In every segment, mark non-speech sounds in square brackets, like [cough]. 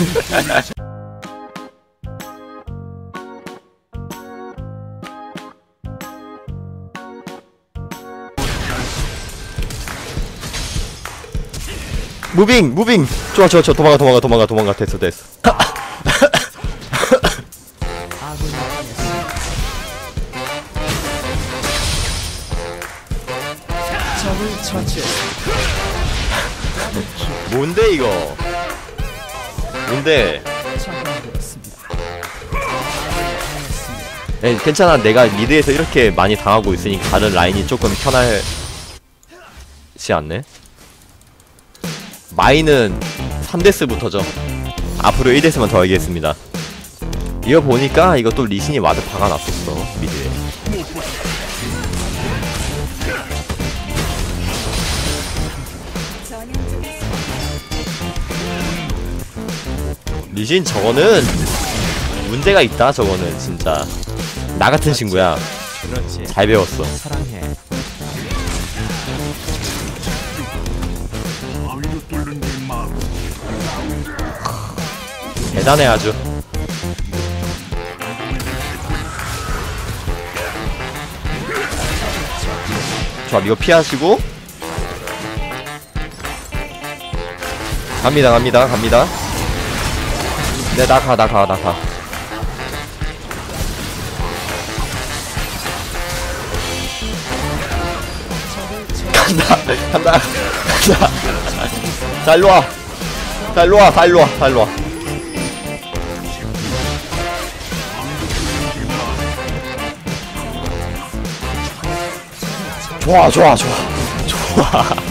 [laughs] 무빙 무빙. 좋아 좋아 좋아. 도망가 도망가 도망가 도망가. 됐어 됐어. [laughs] 뭔데 이거 뭔데. 에 괜찮아. 내가 미드에서 이렇게 많이 당하고 있으니까 다른 라인이 조금 편하지 않네? 마이는 3데스부터죠. 앞으로 1데스만 더 하겠습니다. 이거 보니까 또 리신이 와드 박아놨었어 미드에 리신 저거는 문제가 있다 저거는 진짜. 나 같은 친구야. 그렇지. 잘 배웠어. 사랑해. 대단해 아주. 좋아 이거 피하시고. 갑니다 갑니다 갑니다 네 나 가 나 가 나 가. 간다 간다 간다. 자 일로 와. 자 일로 와 다 일로 와 다 일로 와. 좋아 좋아 좋아. 좋아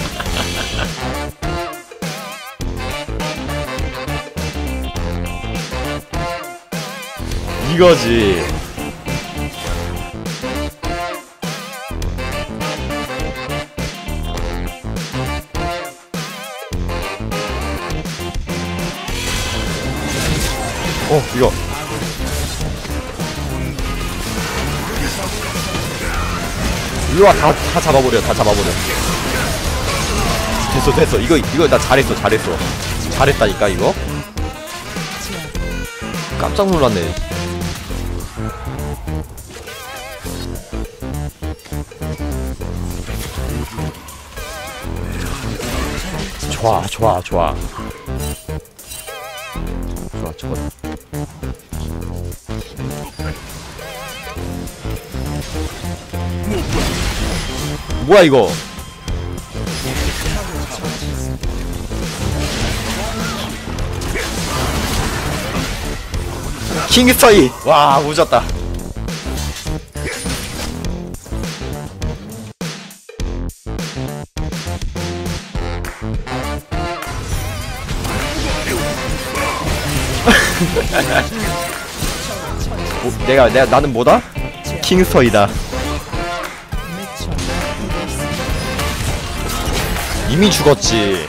이거지. 어 이거. 일로와 다, 다 잡아버려 다 잡아버려. 됐어 됐어. 이거 이거 나 잘했어 잘했어. 잘했다니까 이거. 깜짝 놀랐네 좋아 좋아 좋아. 좋아. 좋아 뭐야 이거? 킹스터이 와 오졌다 뭐, 내가 내가 나는 뭐다? 킹스터이다. 이미 죽었지